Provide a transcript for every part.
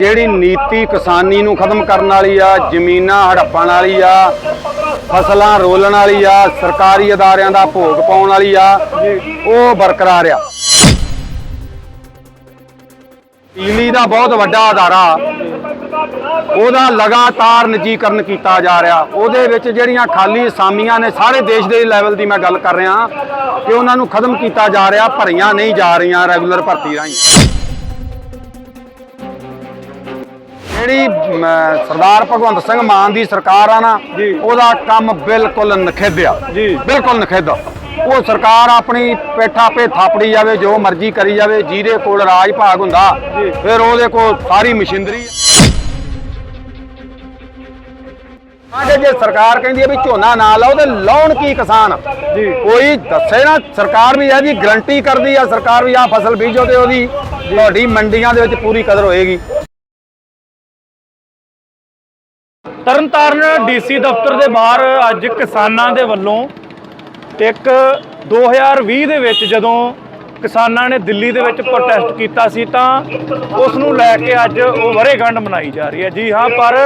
ਜਿਹੜੀ ਨੀਤੀ ਕਿਸਾਨੀ ਨੂੰ ਖਤਮ ਕਰਨ ਵਾਲੀ ਆ, ਜ਼ਮੀਨਾਂ ਹੜੱਪਣ ਵਾਲੀ ਆ, ਫਸਲਾਂ ਰੋਲਣ ਵਾਲੀ ਆ, ਸਰਕਾਰੀ ਅਦਾਰਿਆਂ ਦਾ ਭੋਗ ਪਾਉਣ ਵਾਲੀ ਆ, ਉਹ ਬਰਕਰਾਰ ਆ। ਬਿਜਲੀ ਦਾ ਬਹੁਤ ਵੱਡਾ ਅਦਾਰਾ, ਉਹਦਾ ਲਗਾਤਾਰ ਨਿੱਜੀਕਰਨ ਕੀਤਾ ਜਾ ਰਿਹਾ। ਉਹਦੇ ਵਿੱਚ ਜਿਹੜੀਆਂ ਖਾਲੀ ਅਸਾਮੀਆਂ ਨੇ, ਸਾਰੇ ਦੇਸ਼ ਦੇ ਲੈਵਲ ਦੀ ਮੈਂ ਗੱਲ ਕਰ ਰਿਹਾ ਕਿ ਉਹਨਾਂ ਨੂੰ ਖਤਮ ਕੀਤਾ ਜਾ ਰਿਹਾ, ਭਰੀਆਂ ਨਹੀਂ ਜਾ ਰਹੀਆਂ ਰੈਗੂਲਰ ਭਰਤੀ ਰਾਹੀਂ। ਜਿਹੜੀ ਸਰਦਾਰ ਭਗਵੰਤ ਸਿੰਘ ਮਾਨ ਦੀ ਸਰਕਾਰ ਆ ਨਾ। ਉਹਦਾ ਕੰਮ ਬਿਲਕੁਲ ਨਖੇਧਿਆ ਜੀ। ਬਿਲਕੁਲ ਨਖੇਧ ਉਹ ਸਰਕਾਰ ਆਪਣੀ ਪੇਠਾ ਪੇ ਥਾਪੜੀ ਜਾਵੇ ਜੋ ਮਰਜ਼ੀ ਕਰੀ ਜਾਵੇ ਜਿਹਦੇ ਕੋਲ ਰਾਜ ਭਾਗ ਹੁੰਦਾ। ਫਿਰ ਉਹਦੇ ਕੋਲ ਸਾਰੀ ਮਸ਼ੀਨਰੀ ਆ ਜੇ ਜੇ ਸਰਕਾਰ ਕਹਿੰਦੀ ਹੈ ਵੀ ਝੋਨਾ ਨਾ ਲਾਓ ਤੇ ਲਾਉਣ ਕੀ ਕਿਸਾਨ ਜੀ। ਕੋਈ ਦੱਸੇ ਨਾ ਸਰਕਾਰ ਵੀ ਇਹਦੀ ਗਰੰਟੀ ਕਰਦੀ ਆ ਸਰਕਾਰ ਵੀ ਆ ਫਸਲ ਬੀਜੋ ਤੇ ਉਹਦੀ ਤੁਹਾਡੀ ਮੰਡੀਆਂ ਦੇ ਵਿੱਚ ਪੂਰੀ ਕਦਰ ਹੋਏਗੀ ਤਰਨਤਾਰਨ ਡੀਸੀ ਦਫ਼ਤਰ ਦੇ ਬਾਹਰ ਅੱਜ ਕਿਸਾਨਾਂ ਦੇ ਵੱਲੋਂ ਇੱਕ 2020 ਦੇ ਵਿੱਚ ਜਦੋਂ ਕਿਸਾਨਾਂ ਨੇ ਦਿੱਲੀ ਦੇ ਵਿੱਚ ਪ੍ਰੋਟੈਸਟ ਕੀਤਾ ਸੀ ਤਾਂ ਉਸ ਨੂੰ ਲੈ ਕੇ ਅੱਜ ਉਹ ਵਰੇਗੰਢ ਮਨਾਈ ਜਾ ਰਹੀ ਹੈ। ਜੀ ਹਾਂ, ਪਰ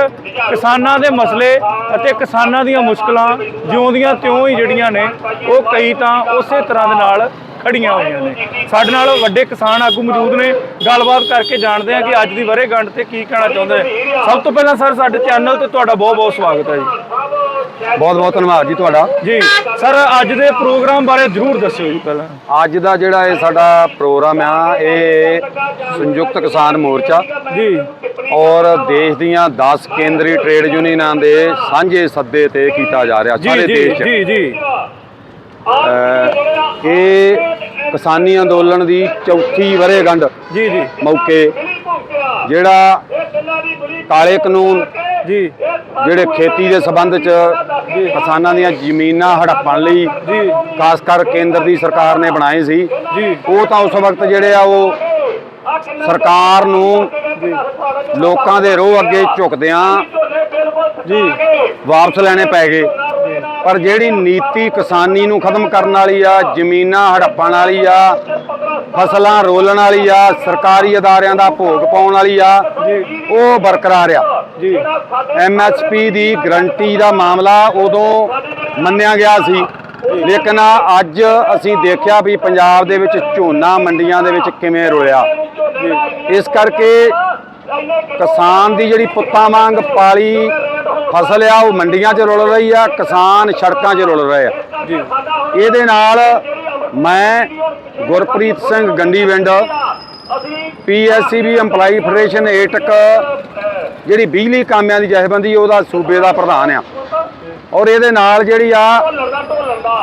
ਕਿਸਾਨਾਂ ਦੇ ਮਸਲੇ ਅਤੇ ਕਿਸਾਨਾਂ ਦੀਆਂ ਮੁਸ਼ਕਲਾਂ ਜਿਉਂਦੀਆਂ ਤਿਉਂ ਹੀ ਜਿਹੜੀਆਂ ਨੇ, ਉਹ ਕਈ ਤਾਂ ਉਸੇ ਤਰ੍ਹਾਂ ਦੇ ਨਾਲ ਖੜੀਆਂ ਹੋਈਆਂ ਨੇ। ਸਾਡੇ ਨਾਲ ਵੱਡੇ ਕਿਸਾਨ ਆਗੂ ਮੌਜੂਦ ਨੇ। ਗੱਲਬਾਤ ਕਰਕੇ ਜਾਣਦੇ ਹਾਂ ਕਿ ਅੱਜ ਦੀ ਵਰੇਗੰਢ ਤੇ ਕੀ ਕਹਿਣਾ ਚਾਹੁੰਦੇ। ਸਭ ਤੋਂ ਪਹਿਲਾਂ ਸਰ ਸਾਡੇ ਚੈਨਲ ਤੇ ਤੁਹਾਡਾ ਬਹੁਤ ਬਹੁਤ ਸਵਾਗਤ ਹੈ ਜੀ। ਬਹੁਤ ਬਹੁਤ ਧੰਨਵਾਦ ਜੀ ਤੁਹਾਡਾ। ਜੀ ਸਰ ਅੱਜ ਦੇ ਪ੍ਰੋਗਰਾਮ ਬਾਰੇ ਜਰੂਰ ਦੱਸਿਓ ਜੀ ਪਹਿਲਾਂ। ਅੱਜ ਦਾ ਜਿਹੜਾ ਇਹ ਸਾਡਾ ਪ੍ਰੋਗਰਾਮ ਆ ਇਹ ਸੰਯੁਕਤ ਕਿਸਾਨ ਮੋਰਚਾ ਜੀ। ਔਰ ਦੇਸ਼ ਦੀਆਂ 10 ਕੇਂਦਰੀ ਟ੍ਰੇਡ ਯੂਨੀਅਨਾਂ ਦੇ ਸਾਂਝੇ ਸੱਦੇ ਤੇ ਕੀਤਾ ਜਾ ਰਿਹਾ ਸਾਰੇ ਦੇਸ਼ ਜੀ ਜੀ। ਇਹ ਕਿਸਾਨੀ ਅੰਦੋਲਨ ਦੀ ਚੌਥੀ ਵਰ੍ਹੇਗੰਢ ਜੀ ਜੀ। ਮੌਕੇ ਜਿਹੜਾ ਕਾਲੇ ਕਾਨੂੰਨ ਜੀ। ਜਿਹੜੇ ਖੇਤੀ ਦੇ ਸੰਬੰਧ ਚ ਕਿਸਾਨਾਂ ਦੀਆਂ ਜ਼ਮੀਨਾਂ ਹੜੱਪਣ ਲਈ ਜੀ। ਖਾਸ ਕਰ ਕੇਂਦਰ ਦੀ ਸਰਕਾਰ ਨੇ ਬਣਾਏ ਸੀ। ਜੀ। ਉਹ ਤਾਂ ਉਸ ਵਕਤ ਜਿਹੜੇ ਆ ਉਹ ਸਰਕਾਰ ਨੂੰ ਲੋਕਾਂ ਦੇ ਰੋਹ ਅੱਗੇ ਝੁਕਦਿਆਂ ਜੀ। ਵਾਪਸ ਲੈਣੇ ਪੈ ਗਏ। ਪਰ ਜਿਹੜੀ ਨੀਤੀ ਕਿਸਾਨੀ ਨੂੰ ਖਤਮ ਕਰਨ ਵਾਲੀ ਆ ਜ਼ਮੀਨਾਂ ਹੜੱਪਣ ਵਾਲੀ ਆ ਫਸਲਾਂ ਰੋਲਣ ਵਾਲੀ ਆ ਸਰਕਾਰੀ ਅਦਾਰਿਆਂ ਦਾ ਭੋਗ ਪਾਉਣ ਵਾਲੀ ਆ ਉਹ ਬਰਕਰਾਰ ਆ। ਜੀ। ਐਮਐਸਪੀ ਦੀ ਗਰੰਟੀ ਦਾ ਮਾਮਲਾ ਉਦੋਂ ਮੰਨਿਆ ਗਿਆ ਸੀ। ਲੇਕਿਨ ਅੱਜ ਅਸੀਂ ਦੇਖਿਆ ਵੀ ਪੰਜਾਬ ਦੇ ਵਿੱਚ ਝੋਨਾ ਮੰਡੀਆਂ ਦੇ ਵਿੱਚ ਕਿਵੇਂ ਰੋਲਿਆ। ਇਸ ਕਰਕੇ ਕਿਸਾਨ ਦੀ ਜਿਹੜੀ ਪੁੱਤਾਂ ਵਾਂਗ ਪਾਲੀ ਫਸਲ ਆ ਉਹ ਮੰਡੀਆਂ 'ਚ ਰੁਲ ਰਹੀ ਆ ਕਿਸਾਨ ਸੜਕਾਂ 'ਚ ਰੁਲ ਰਹੇ ਆ। ਜੀ। ਇਹਦੇ ਨਾਲ ਮੈਂ Gurpreet Singh Gandiwind PSCB EMPLOYE federation AITUC ਜਿਹੜੀ ਬਿਜਲੀ ਕਾਮਿਆਂ ਦੀ ਜਥੇਬੰਦੀ ਉਹਦਾ ਸੂਬੇ ਦਾ ਪ੍ਰਧਾਨ ਆ। ਔਰ ਇਹਦੇ ਨਾਲ ਜਿਹੜੀ ਆ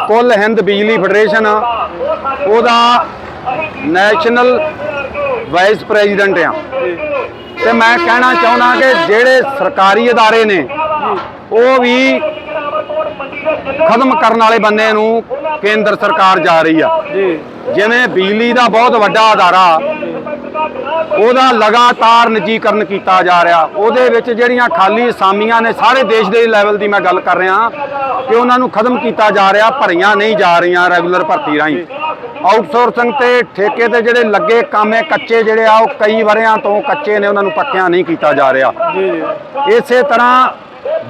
ਕੁੱਲ ਹਿੰਦ ਬਿਜਲੀ ਫੈਡਰੇਸ਼ਨ ਉਹਦਾ ਨੈਸ਼ਨਲ ਵਾਈਸ ਪ੍ਰੈਜ਼ੀਡੈਂਟ ਆ। ਤੇ ਮੈਂ ਕਹਿਣਾ ਚਾਹੁੰਦਾ ਕਿ ਜਿਹੜੇ ਸਰਕਾਰੀ ਅਦਾਰੇ ਨੇ ਉਹ ਵੀ ਖਤਮ ਕਰਨ ਵਾਲੇ ਬੰਦੇ ਨੂੰ ਕੇਂਦਰ ਸਰਕਾਰ ਜਾ ਰਹੀ ਆ। ਜੀ। ਜਿਵੇਂ ਬਿਜਲੀ ਦਾ ਬਹੁਤ ਵੱਡਾ ਅਦਾਰਾ ਉਹਦਾ ਲਗਾਤਾਰ ਨਿਜੀਕਰਨ ਕੀਤਾ ਜਾ ਰਿਹਾ। ਉਹਦੇ ਵਿੱਚ ਜਿਹੜੀਆਂ ਖਾਲੀ ਅਸਾਮੀਆਂ ਨੇ ਸਾਰੇ ਦੇਸ਼ ਦੇ ਲੈਵਲ ਦੀ ਮੈਂ ਗੱਲ ਕਰ ਰਿਹਾ ਕਿ ਉਹਨਾਂ ਨੂੰ ਖਤਮ ਕੀਤਾ ਜਾ ਰਿਹਾ ਭਰੀਆਂ ਨਹੀਂ ਜਾ ਰਹੀਆਂ ਰੈਗੂਲਰ ਭਰਤੀ ਰਾਹੀਂ। ਆਊਟਸੋਰਸਿੰਗ ਤੇ ਠੇਕੇ ਤੇ ਜਿਹੜੇ ਲੱਗੇ ਕਾਮੇ ਕੱਚੇ ਜਿਹੜੇ ਆ ਉਹ ਕਈ ਵਰਿਆਂ ਤੋਂ ਕੱਚੇ ਨੇ ਉਹਨਾਂ ਨੂੰ ਪੱਕਿਆਂ ਨਹੀਂ ਕੀਤਾ ਜਾ ਰਿਹਾ। ਜੀ ਜੀ। ਇਸੇ ਤਰ੍ਹਾਂ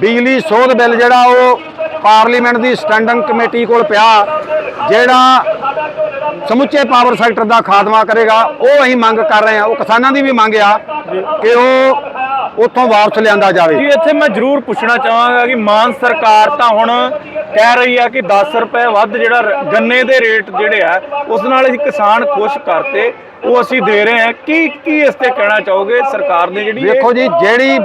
ਬਿਜਲੀ ਸੋਧ ਬਿੱਲ ਜਿਹੜਾ ਉਹ ਪਾਰਲੀਮੈਂਟ ਦੀ ਸਟੈਂਡਿੰਗ ਕਮੇਟੀ ਕੋਲ ਪਿਆ, ਜਿਹੜਾ ਸਮੁੱਚੇ ਪਾਵਰ ਸੈਕਟਰ ਦਾ ਖਾਤਮਾ ਕਰੇਗਾ, ਉਹ ਅਸੀਂ ਮੰਗ ਕਰ ਰਹੇ ਹਾਂ, ਉਹ ਕਿਸਾਨਾਂ ਦੀ ਵੀ ਮੰਗ ਆ ਕਿ ਉਹ ਉੱਥੋਂ ਵਾਪਸ ਲਿਆਂਦਾ ਜਾਵੇ। ਜੀ, ਇੱਥੇ ਮੈਂ ਜਰੂਰ ਪੁੱਛਣਾ ਚਾਹਾਂਗਾ ਕਿ ਮਾਨ ਸਰਕਾਰ ਤਾਂ ਹੁਣ ਕਹਿ ਰਹੀ ਆ ਕਿ 10 ਰੁਪਏ ਵੱਧ ਜਿਹੜਾ ਗੰਨੇ ਦੇ ਰੇਟ ਜਿਹੜੇ ਆ, ਉਸ ਨਾਲ ਅਸੀਂ ਕਿਸਾਨ ਖੁਸ਼ ਕਰਤੇ। ਉਹ ਅਸੀਂ ਦੇ ਰਹੇ ਹਾਂ ਕੀ ਕੀ ਇਸ ਤੇ ਕਹਿਣਾ ਚਾਹੋਗੇ ਸਰਕਾਰ ਨੇ ਜਿਹੜੀ ਵੇਖੋ ਜੀ ਜਿਹੜੀ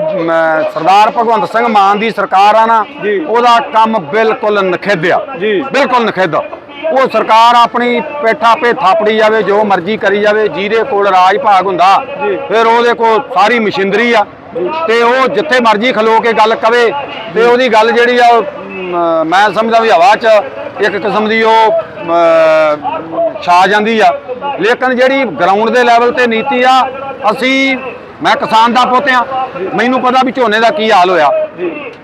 ਸਰਦਾਰ ਭਗਵੰਤ ਸਿੰਘ ਮਾਨ ਦੀ ਸਰਕਾਰ ਆ ਨਾ ਜੀ। ਉਹਦਾ ਕੰਮ ਬਿਲਕੁਲ ਨਖੇਧਿਆ ਜੀ। ਬਿਲਕੁਲ ਨਖੇਧ ਉਹ ਸਰਕਾਰ ਆਪਣੀ ਪੇਠਾ ਪੇ ਥਾਪੜੀ ਜਾਵੇ ਜੋ ਮਰਜ਼ੀ ਕਰੀ ਜਾਵੇ ਜਿਹਦੇ ਕੋਲ ਰਾਜ ਭਾਗ ਹੁੰਦਾ ਜੀ। ਫਿਰ ਉਹਦੇ ਕੋਲ ਸਾਰੀ ਮਸ਼ੀਨਰੀ ਆ ਤੇ ਉਹ ਜਿੱਥੇ ਮਰਜ਼ੀ ਖਲੋ ਕੇ ਗੱਲ ਕਵੇ ਤੇ ਉਹਦੀ ਗੱਲ ਜਿਹੜੀ ਆ ਉਹ, ਮ, ਮੈਂ ਸਮਝਦਾ ਵੀ ਹਵਾ 'ਚ ਇੱਕ ਕਿਸਮ ਦੀ ਉਹ ਛਾ ਜਾਂਦੀ ਆ। ਲੇਕਿਨ ਜਿਹੜੀ ਗਰਾਊਂਡ ਦੇ ਲੈਵਲ ਤੇ ਨੀਤੀ ਆ ਅਸੀਂ ਮੈਂ ਕਿਸਾਨ ਦਾ ਪੁੱਤ ਆ। ਮੈਨੂੰ ਪਤਾ ਵੀ ਝੋਨੇ ਦਾ ਕੀ ਹਾਲ ਹੋਇਆ।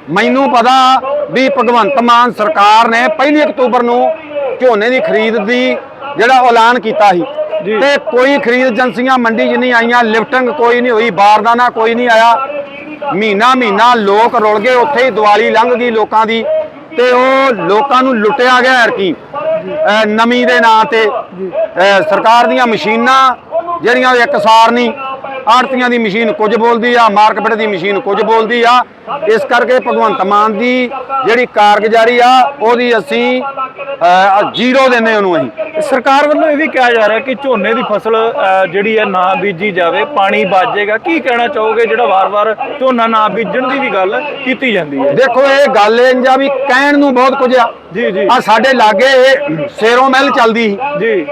ਮੈਨੂੰ ਪਤਾ ਵੀ ਭਗਵੰਤ ਮਾਨ ਸਰਕਾਰ ਨੇ 1 ਅਕਤੂਬਰ ਨੂੰ ਝੋਨੇ ਦੀ ਖਰੀਦ ਦੀ ਜਿਹੜਾ ਐਲਾਨ ਕੀਤਾ ਸੀ। ਤੇ ਕੋਈ ਖਰੀਦ ਏਜੰਸੀਆਂ ਮੰਡੀ 'ਚ ਨਹੀਂ ਆਈਆਂ ਲਿਫਟਿੰਗ ਕੋਈ ਨਹੀਂ ਹੋਈ ਬਾਰਦਾਨਾ ਕੋਈ ਨਹੀਂ ਆਇਆ। ਮਹੀਨਾ ਮਹੀਨਾ ਲੋਕ ਰੁਲ ਗਏ ਉੱਥੇ ਹੀ ਦੀਵਾਲੀ ਲੰਘ ਗਈ ਲੋਕਾਂ ਦੀ। ਤੇ ਉਹ ਲੋਕਾਂ ਨੂੰ ਲੁੱਟਿਆ ਗਿਆ ਹੈ ਕੀ ਨਮੀ ਦੇ ਨਾਂ ਤੇ ਸਰਕਾਰ ਦੀਆਂ ਮਸ਼ੀਨਾਂ ਜਿਹੜੀਆਂ ਇੱਕਸਾਰ ਨਹੀਂ ਆੜਤੀਆਂ ਦੀ ਮਸ਼ੀਨ ਕੁਝ ਬੋਲਦੀ ਆ ਮਾਰਕੀਟ ਦੀ ਮਸ਼ੀਨ ਕੁਝ ਬੋਲਦੀ ਆ। ਇਸ ਕਰਕੇ ਭਗਵੰਤ ਮਾਨ ਦੀ ਜਿਹੜੀ ਕਾਰਗੁਜ਼ਾਰੀ ਆ ਉਹਦੀ ਅਸੀਂ ਜ਼ੀਰੋ ਦਿੰਦੇ ਉਹਨੂੰ ਅਸੀਂ। ਸਰਕਾਰ ਵੱਲੋਂ ਇਹ ਵੀ ਕਿਹਾ ਜਾ ਰਿਹਾ ਕਿ ਝੋਨੇ ਦੀ ਫਸਲ ਜਿਹੜੀ ਹੈ ਨਾ ਬੀਜੀ ਜਾਵੇ ਪਾਣੀ ਬਚੇਗਾ ਕੀ ਕਹਿਣਾ ਚਾਹੋਗੇ ਜਿਹੜਾ ਵਾਰ-ਵਾਰ ਝੋਨਾ ਨਾ ਬੀਜਣ ਦੀ ਵੀ ਗੱਲ ਕੀਤੀ ਜਾਂਦੀ ਹੈ? ਦੇਖੋ ਇਹ ਗੱਲ ਇੰਜ ਆ ਵੀ ਕਹਿਣ ਨੂੰ ਬਹੁਤ ਕੁਝ ਆ। ਜੀ ਜੀ। ਆ ਸਾਡੇ ਲਾਗੇ ਇਹ ਸੇਰੋ ਮਿਲ ਚੱਲਦੀ ਜੀ।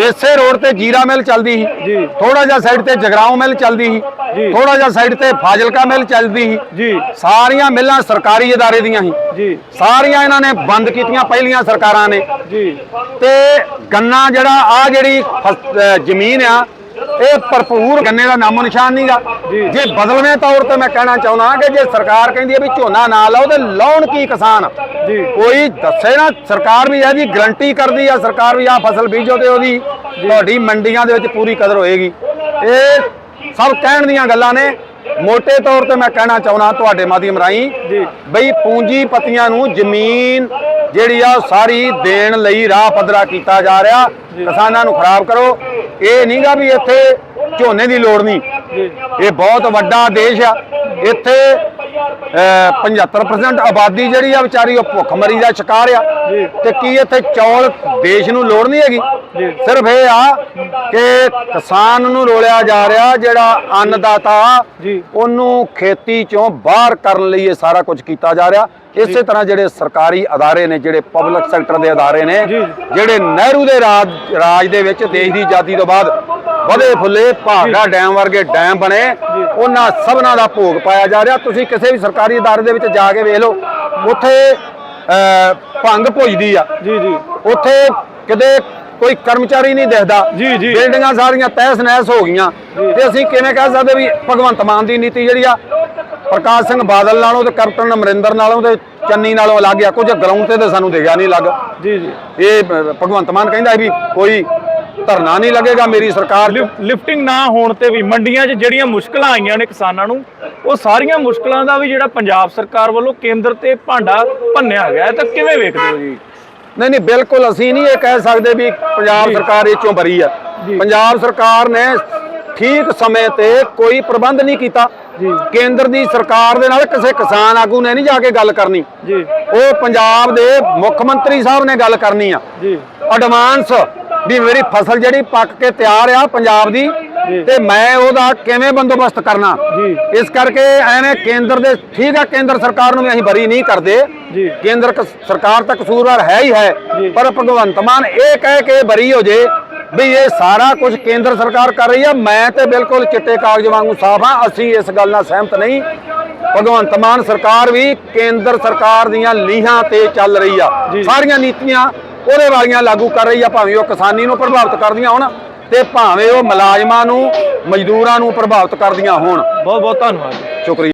ਇਸੇ ਰੋਡ ਤੇ ਜੀਰਾ ਮਿਲ ਚੱਲਦੀ ਸੀ ਜੀ। ਥੋੜਾ ਜਿਹਾ ਸਾਈਡ ਤੇ ਜਗਰਾਉਂ ਮਿਲ ਚੱਲਦੀ ਜੀ। ਸੀ ਥੋੜਾ ਜਿਹਾ ਸਾਈਡ ਤੇ ਫਾਜ਼ਿਲਕਾ ਮਿਲ ਚੱਲਦੀ ਸੀ ਜੀ ਸਾਰੀਆਂ ਮਿਲਾਂ ਸਰਕਾਰੀ ادارے ਦੀਆਂ ਸੀ ਜੀ ਸਾਰੀਆਂ ਇਹਨਾਂ ਨੇ ਬੰਦ ਕੀਤੀਆਂ ਪਹਿਲੀਆਂ ਸਰਕਾਰਾਂ ਨੇ ਜੀ ਤੇ ਗੰਨਾ ਜਿਹੜਾ ਆ ਜਿਹੜੀ ਫਸ- ਅਹ ਜ਼ਮੀਨ ਆ ਇਹ ਭਰਪੂਰ ਗੰਨੇ ਦਾ ਨਾਮੋ ਨਿਸ਼ਾਨ ਨਹੀਂਗਾ ਜੀ। ਜੇ ਬਦਲਵੇਂ ਤੌਰ ਤੇ ਮੈਂ ਕਹਿਣਾ ਚਾਹੁੰਦਾ ਕਿ ਜੇ ਸਰਕਾਰ ਕਹਿੰਦੀ ਹੈ ਵੀ ਝੋਨਾ ਨਾ ਲਾਓ ਤੇ ਲਾਉਣ ਕੀ ਕਿਸਾਨ? ਜੀ। ਕੋਈ ਦੱਸੇ ਨਾ ਸਰਕਾਰ ਵੀ ਇਹਦੀ ਗਰੰਟੀ ਕਰਦੀ ਆ ਸਰਕਾਰ ਵੀ ਆ ਫਸਲ ਬੀਜੋ ਤੇ ਉਹਦੀ ਤੁਹਾਡੀ ਮੰਡੀਆਂ ਦੇ ਵਿੱਚ ਪੂਰੀ ਕਦਰ ਹੋਏਗੀ। ਇਹ ਸਭ ਕਹਿਣ ਦੀਆਂ ਗੱਲਾਂ ਨੇ। ਮੋٹے ਤੌਰ ਤੇ ਮੈਂ ਕਹਿਣਾ ਚਾਹੁੰਦਾ ਤੁਹਾਡੇ ਮਾਧਿਅਮ ਰਾਹੀਂ ਜੀ। ਬਈ ਪੂੰਜੀਪਤੀਆਂ ਨੂੰ ਜ਼ਮੀਨ ਜਿਹੜੀ ਆ ਸਾਰੀ ਦੇਣ ਲਈ ਰਾਹ ਪੱਧਰਾ ਕੀਤਾ ਜਾ ਰਿਹਾ। ਕਿਸਾਨਾਂ ਨੂੰ ਖਰਾਬ ਕਰੋ। ਇਹ ਨਹੀਂਗਾ ਵੀ ਇੱਥੇ ਝੋਨੇ ਦੀ ਲੋੜ ਨਹੀਂ ਇਹ ਬਹੁਤ ਵੱਡਾ ਦੇਸ਼ ਆ ਇੱਥੇ ਅਹ, 75% ਆਬਾਦੀ ਜਿਹੜੀ ਆ ਵਿਚਾਰੀ ਉਹ ਭੁੱਖਮਰੀ ਦਾ ਸ਼ਿਕਾਰ ਆ। ਤੇ ਕੀ ਇੱਥੇ ਚੌਲ ਦੇਸ਼ ਨੂੰ ਲੋੜ ਨਹੀਂ ਹੈਗੀ। ਸਿਰਫ ਇਹ ਆ ਕਿ ਕਿਸਾਨ ਨੂੰ ਰੋਲਿਆ ਜਾ ਰਿਹਾ ਜਿਹੜਾ ਅੰਨਦਾਤਾ। ਉਹਨੂੰ ਖੇਤੀ ਚੋਂ ਬਾਹਰ ਕਰਨ ਲਈ ਇਹ ਸਾਰਾ ਕੁਝ ਕੀਤਾ ਜਾ ਰਿਹਾ ਇਸੇ ਤਰ੍ਹਾਂ ਜਿਹੜੇ ਸਰਕਾਰੀ ਅਦਾਰੇ ਨੇ ਜਿਹੜੇ ਪਬਲਿਕ ਸੈਕਟਰ ਦੇ ਅਦਾਰੇ ਨੇ। ਜਿਹੜੇ ਨਹਿਰੂ ਦੇ ਰਾਜ ਰਾਜ ਦੇ ਵਿੱਚ ਦੇਸ਼ ਦੀ ਆਜ਼ਾਦੀ ਤੋਂ ਬਾਅਦ ਵਧੇ ਫੁੱਲੇ ਭਾਗੜਾ ਡੈਮ ਵਰਗੇ ਡੈਮ ਬਣੇ ਉਹਨਾਂ ਸਭਨਾਂ ਦਾ ਭੋਗ ਪਾਇਆ ਜਾ ਰਿਹਾ। ਤੁਸੀਂ ਕਿਸੇ ਵੀ ਸਰਕਾਰੀ ਅਦਾਰੇ ਦੇ ਵਿੱਚ ਜਾ ਕੇ ਵੇਖ ਲਓ ਉੱਥੇ ਭੰਗ ਭੁੱਜਦੀ ਆ। ਜੀ ਜੀ। ਉੱਥੇ ਕਿਤੇ ਕੋਈ ਕਰਮਚਾਰੀ ਨਹੀਂ ਦਿਖਦਾ। ਜੀ, ਜੀ। ਬਿਲਡਿੰਗਾਂ ਸਾਰੀਆਂ ਤਹਿਸ ਨਹਿਸ ਹੋ ਗਈਆਂ। ਤੇ ਅਸੀਂ ਕਿਵੇਂ ਕਹਿ ਸਕਦੇ ਵੀ ਭਗਵੰਤ ਮਾਨ ਦੀ ਨੀਤੀ ਜਿਹੜੀ ਆ ਪ੍ਰਕਾਸ਼ ਸਿੰਘ ਬਾਦਲ ਨਾਲੋਂ ਤੇ ਕੈਪਟਨ ਅਮਰਿੰਦਰ ਨਾਲੋਂ ਤੇ ਚੰਨੀ ਨਾਲੋਂ ਅਲੱਗ ਆ ਕੁਝ ਗਰਾਊਂਡ ਤੇ ਤਾਂ ਸਾਨੂੰ ਦਿਖਿਆ ਨਹੀਂ ਲੱਗ ਜੀ ਜੀ। ਇਹ ਭਗਵੰਤ ਮਾਨ ਕਹਿੰਦਾ ਵੀ ਕੋਈ ਧਰਨਾ ਨਹੀਂ ਲੱਗੇਗਾ ਮੇਰੀ ਸਰਕਾਰ ਲਿਫਟਿੰਗ ਨਾ ਹੋਣ ਤੇ ਵੀ ਮੰਡੀਆਂ 'ਚ ਜਿਹੜੀਆਂ ਮੁਸ਼ਕਲਾਂ ਆਈਆਂ ਨੇ ਕਿਸਾਨਾਂ ਨੂੰ ਉਹ ਸਾਰੀਆਂ ਮੁਸ਼ਕਲਾਂ ਦਾ ਵੀ ਜਿਹੜਾ ਪੰਜਾਬ ਸਰਕਾਰ ਵੱਲੋਂ ਕੇਂਦਰ ਤੇ ਭਾਂਡਾ ਭੰਨਿਆ ਗਿਆ ਹੈ ਤਾਂ ਕਿਵੇਂ ਵੇਖਦੇ ਹੋ ਜੀ? ਨਹੀਂ ਨਹੀਂ ਬਿਲਕੁਲ ਅਸੀਂ ਨਹੀਂ ਇਹ ਕਹਿ ਸਕਦੇ ਵੀ ਪੰਜਾਬ। ਸਰਕਾਰ ਇਹ ਚੋਂ ਬਰੀ ਆ। ਪੰਜਾਬ ਸਰਕਾਰ ਨੇ ਠੀਕ ਸਮੇਂ ਤੇ ਕੋਈ ਪ੍ਰਬੰਧ ਨਹੀਂ ਕੀਤਾ ਜੀ। ਕੇਂਦਰ ਦੀ ਸਰਕਾਰ ਦੇ ਨਾਲ ਕਿਸੇ ਕਿਸਾਨ ਆਗੂ ਨੇ ਨਹੀਂ ਜਾ ਕੇ ਗੱਲ ਕਰਨੀ ਜੀ ਉਹ ਪੰਜਾਬ ਦੇ ਮੁੱਖ ਮੰਤਰੀ ਸਾਹਿਬ ਨੇ ਗੱਲ ਕਰਨੀ ਆ ਜੀ ਐਡਵਾਂਸ ਵੀ ਮੇਰੀ ਫਸਲ ਜਿਹੜੀ ਪੱਕ ਕੇ ਤਿਆਰ ਆ ਪੰਜਾਬ ਦੀ। ਤੇ ਮੈਂ ਉਹਦਾ ਕਿਵੇਂ ਬੰਦੋਬਸਤ ਕਰਨਾ। ਇਸ ਕਰਕੇ ਐਵੇਂ ਕੇਂਦਰ ਦੇ ਠੀਕ ਆ ਕੇਂਦਰ ਸਰਕਾਰ ਨੂੰ ਵੀ ਅਸੀਂ ਬਰੀ ਨਹੀਂ ਕਰਦੇ। ਕੇਂਦਰ ਸਰਕਾਰ ਤਾਂ ਕਸੂਰਵਾਰ ਹੈ ਹੀ ਹੈ। ਪਰ ਭਗਵੰਤ ਮਾਨ ਇਹ ਕਹਿ ਕੇ ਬਰੀ ਹੋ ਜੇ ਵੀ ਇਹ ਸਾਰਾ ਕੁਝ ਕੇਂਦਰ ਸਰਕਾਰ ਕਰ ਰਹੀ ਆ ਮੈਂ ਤੇ ਬਿਲਕੁਲ ਚਿੱਟੇ ਕਾਗਜ਼ ਵਾਂਗੂ ਸਾਫ਼ ਆ ਅਸੀਂ ਇਸ ਗੱਲ ਨਾਲ ਸਹਿਮਤ ਨਹੀਂ ਭਗਵੰਤ ਮਾਨ ਸਰਕਾਰ ਵੀ ਕੇਂਦਰ ਸਰਕਾਰ ਦੀਆਂ ਲੀਹਾਂ ਤੇ ਚੱਲ ਰਹੀ ਆ। ਸਾਰੀਆਂ ਨੀਤੀਆਂ ਉਹਦੇ ਵਾਲੀਆਂ ਲਾਗੂ ਕਰ ਰਹੀ ਆ ਭਾਵੇਂ ਉਹ ਕਿਸਾਨੀ ਨੂੰ ਪ੍ਰਭਾਵਿਤ ਕਰਦੀਆਂ ਹੋਣ ਤੇ ਭਾਵੇਂ ਉਹ ਮੁਲਾਜ਼ਮਾਂ ਨੂੰ ਮਜ਼ਦੂਰਾਂ ਨੂੰ ਪ੍ਰਭਾਵਿਤ ਕਰਦੀਆਂ ਹੋਣ। ਬਹੁਤ ਬਹੁਤ ਧੰਨਵਾਦ ਸ਼ੁਕਰੀਆ।